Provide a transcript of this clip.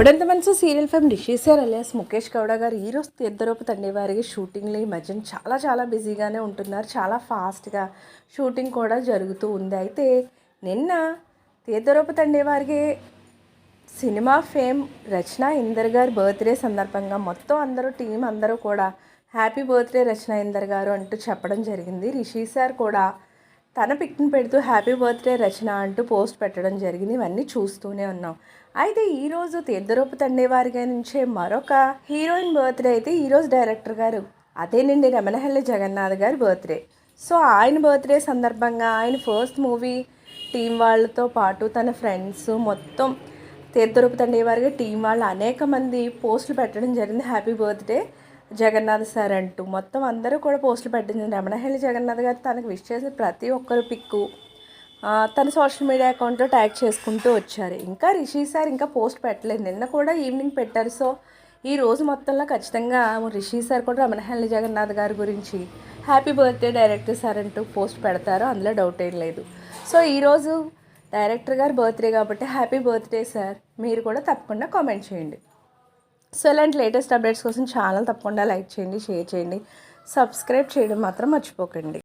ఇప్పుడంత మంచి serial fame Rishi sir alias Mukesh Gowda garu ఈరోజు తీర్థరూప తండ్రి వారికి షూటింగ్లో ఈ మధ్యన చాలా చాలా బిజీగానే ఉంటున్నారు. చాలా ఫాస్ట్గా షూటింగ్ కూడా జరుగుతూ ఉంది. అయితే నిన్న తీర్థరూప తండ్రి వారికి సినిమా ఫేమ్ రచన ఇందర్ గారి బర్త్డే సందర్భంగా మొత్తం అందరూ టీం అందరూ కూడా హ్యాపీ బర్త్డే రచన ఇందర్ గారు అంటూ చెప్పడం జరిగింది. రిషి సార్ కూడా తన పిక్ని పెడుతూ హ్యాపీ బర్త్డే రచన అంటూ పోస్ట్ పెట్టడం జరిగింది. ఇవన్నీ చూస్తూనే ఉన్నాం. అయితే ఈరోజు తీర్థరూపు తండ్రి వారి నుంచే మరొక హీరోయిన్ బర్త్డే అయితే ఈరోజు డైరెక్టర్ గారు. అదేనండి రమణహల్లి జగన్నాథ్ గారి బర్త్డే. సో ఆయన బర్త్డే సందర్భంగా ఆయన ఫస్ట్ మూవీ టీం వాళ్ళతో పాటు తన ఫ్రెండ్స్ మొత్తం తీర్థరూపు తండ్రి వారికి టీం వాళ్ళు అనేక మంది పోస్టులు పెట్టడం జరిగింది. హ్యాపీ బర్త్డే జగన్నాథ్ సార్ అంటూ. మొత్తం అందరూ కూడా పోస్టులు పెట్టడం జరిగింది. రమణహల్లి జగన్నాథ్ గారు తనకు విష్ చేసిన ప్రతి ఒక్కరు పిక్కు. తన సోషల్ మీడియా అకౌంట్లో ట్యాగ్ చేసుకుంటూ వచ్చారు. ఇంకా రిషి సార్ ఇంకా పోస్ట్ పెట్టలేదు. నిన్న కూడా ఈవినింగ్ పెట్టారు. సో ఈ రోజు మొత్తంలో ఖచ్చితంగా రిషి సార్ కూడా రమణహల్లి జగన్నాథ్ గారి గురించి హ్యాపీ బర్త్డే డైరెక్టర్ సార్ అంటూ పోస్ట్ పెడతారు. అందులో డౌట్ ఏం లేదు. సో ఈరోజు డైరెక్టర్ గారు బర్త్డే కాబట్టి హ్యాపీ బర్త్డే సార్. మీరు కూడా తప్పకుండా కామెంట్ చేయండి. సో ఇలాంటి లేటెస్ట్ అప్డేట్స్ కోసం ఛానల్ తప్పకుండా లైక్ చేయండి షేర్ చేయండి. సబ్స్క్రైబ్ చేయడం మాత్రం మర్చిపోకండి.